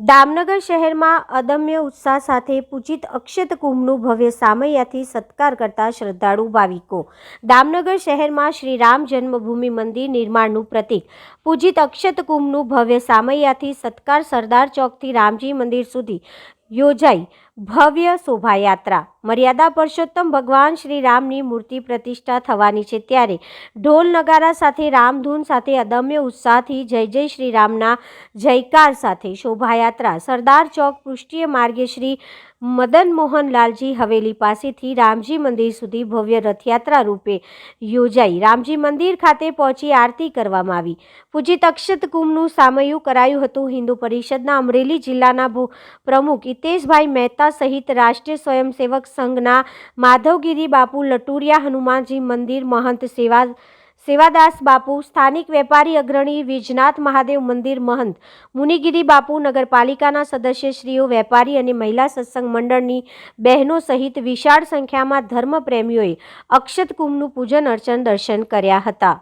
દામનગર શહેરમાં અદમ્ય ઉત્સાહ સાથે પૂજિત અક્ષત કુંભનું ભવ્ય સામૈયાથી સત્કાર કરતા શ્રદ્ધાળુ ભાવિકો. દામનગર શહેરમાં શ્રી રામ જન્મભૂમિ મંદિર નિર્માણનું પ્રતીક. પૂજિત અક્ષત કુંભનું ભવ્ય સામૈયાથી સત્કાર સરદાર ચોકથી રામજી મંદિર સુધી યોજાઈ. ભવ્ય શોભાયાત્રા. મર્યાદા પુરુષોત્તમ ભગવાન શ્રી રામની મૂર્તિ પ્રતિષ્ઠા થવાની છે ત્યારે ઢોલ નગારા સાથે, રામધૂન સાથે, અદમ્ય ઉત્સાહથી જય જય શ્રી રામના જયકાર સાથે શોભાયાત્રા. સરદાર ચોક પૃષ્ઠીય માર્ગે શ્રી મદન મોહનલાલજી હવેલી પાસેથી રામજી મંદિર સુધી ભવ્ય રથયાત્રા રૂપે યોજાઈ. રામજી મંદિર ખાતે પહોંચી આરતી કરવામાં આવી. પૂજિત અક્ષત કુંભનું સામયું કરાયું હતું. હિન્દુ પરિષદના અમરેલી જિલ્લાના પ્રમુખ હિતેશભાઈ મહેતા સહિત રાષ્ટ્રીય સ્વયંસેવક સંઘના માધવગીરી બાપુ લટુરિયા હનુમાનજી મંદિર, મહંત સેવા, સેવાદાસ બાપુ, સ્થાનિક વેપારી અગ્રણી વિજનાથ મહાદેવ મંદિર, મહંત, મુનિગીરી બાપુ, નગરપાલિકાના સદસ્યશ્રીઓ, વેપારી અને મહિલા સત્સંગ મંડળની બહેનો સહિત વિશાળ સંખ્યામાં ધર્મપ્રેમીઓએ અક્ષત કુંભનું પૂજન અર્ચન દર્શન કર્યા હતા.